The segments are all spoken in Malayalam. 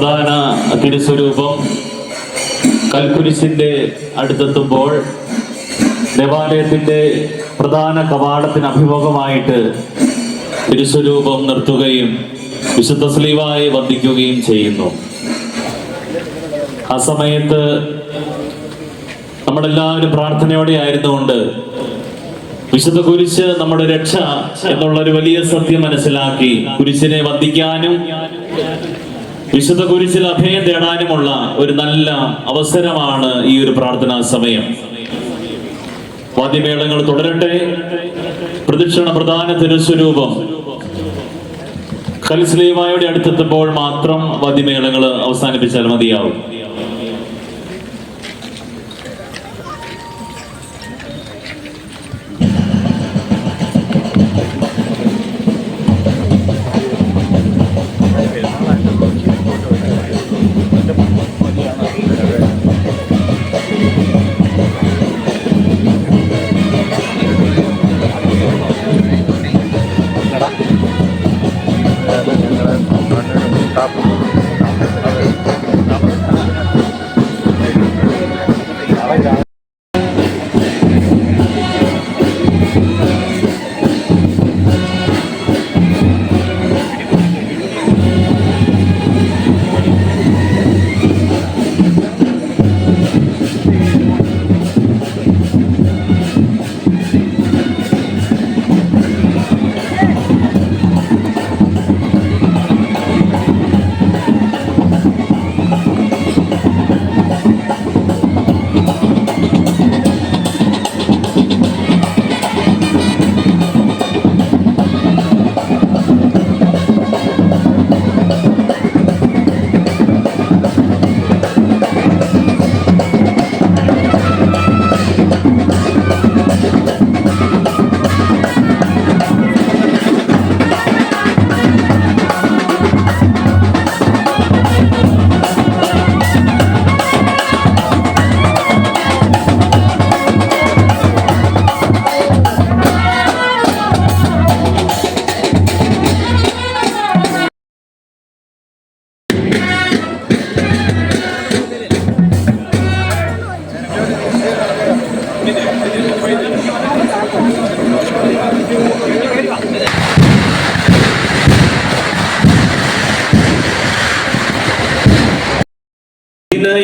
പ്രധാന തിരുസ്വരൂപം കൽക്കുരിശിന്റെ അടുത്തെത്തുമ്പോൾ ദേവാലയത്തിന്റെ പ്രധാന കവാടത്തിന് അഭിമുഖമായിട്ട് തിരുസ്വരൂപം നിർത്തുകയും വിശുദ്ധ സ്ലീവായി വന്ദിക്കുകയും ചെയ്യുന്നു. ആ സമയത്ത് നമ്മളെല്ലാവരും പ്രാർത്ഥനയോടെ ആയിരുന്നുകൊണ്ട് വിശുദ്ധ കുരിശ് നമ്മുടെ രക്ഷ എന്നുള്ള ഒരു വലിയ സത്യം മനസ്സിലാക്കി കുരിശിനെ വന്ദിക്കാനും വിശുദ്ധ കുരിശിൽ അഭയം തേടാനുമുള്ള ഒരു നല്ല അവസരമാണ് ഈ ഒരു പ്രാർത്ഥനാ സമയം. വാദ്യമേളങ്ങൾ തുടരട്ടെ. പ്രദക്ഷിണ പ്രധാന തിരുസ്വരൂപം. കൽസ്ലീവായുടെ അടുത്തെത്തുമ്പോൾ മാത്രം വാദ്യമേളങ്ങൾ അവസാനിപ്പിച്ചാൽ മതിയാവും.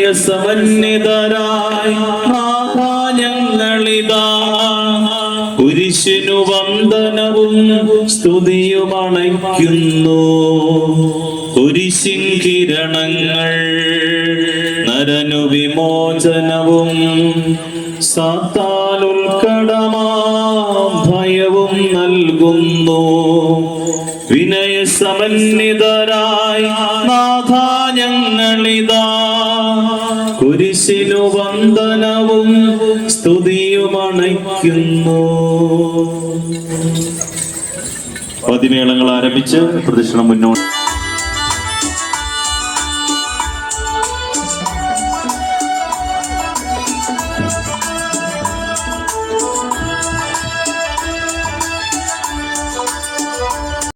വിനയസമന്വിതരായി നാഥാ ഞങ്ങളിതാ കുരിശിനു വന്ദനവും സ്തുതിയും അണയ്ക്കുന്നു. കുരിശിൻ കിരണങ്ങൾ നരനു വിമോചനവും സാത്താനുൽക്കടമാ ഭയവും നൽകുന്നു. വിനയസമന്വിതരായി നാഥ ഞങ്ങളിതാ. കുരിശിനു വന്ദനവും സ്തുതിയുമണയ്ക്കുന്നു പതിമേളങ്ങൾ ആരംഭിച്ച് പ്രദക്ഷിണം മുന്നോട്ട്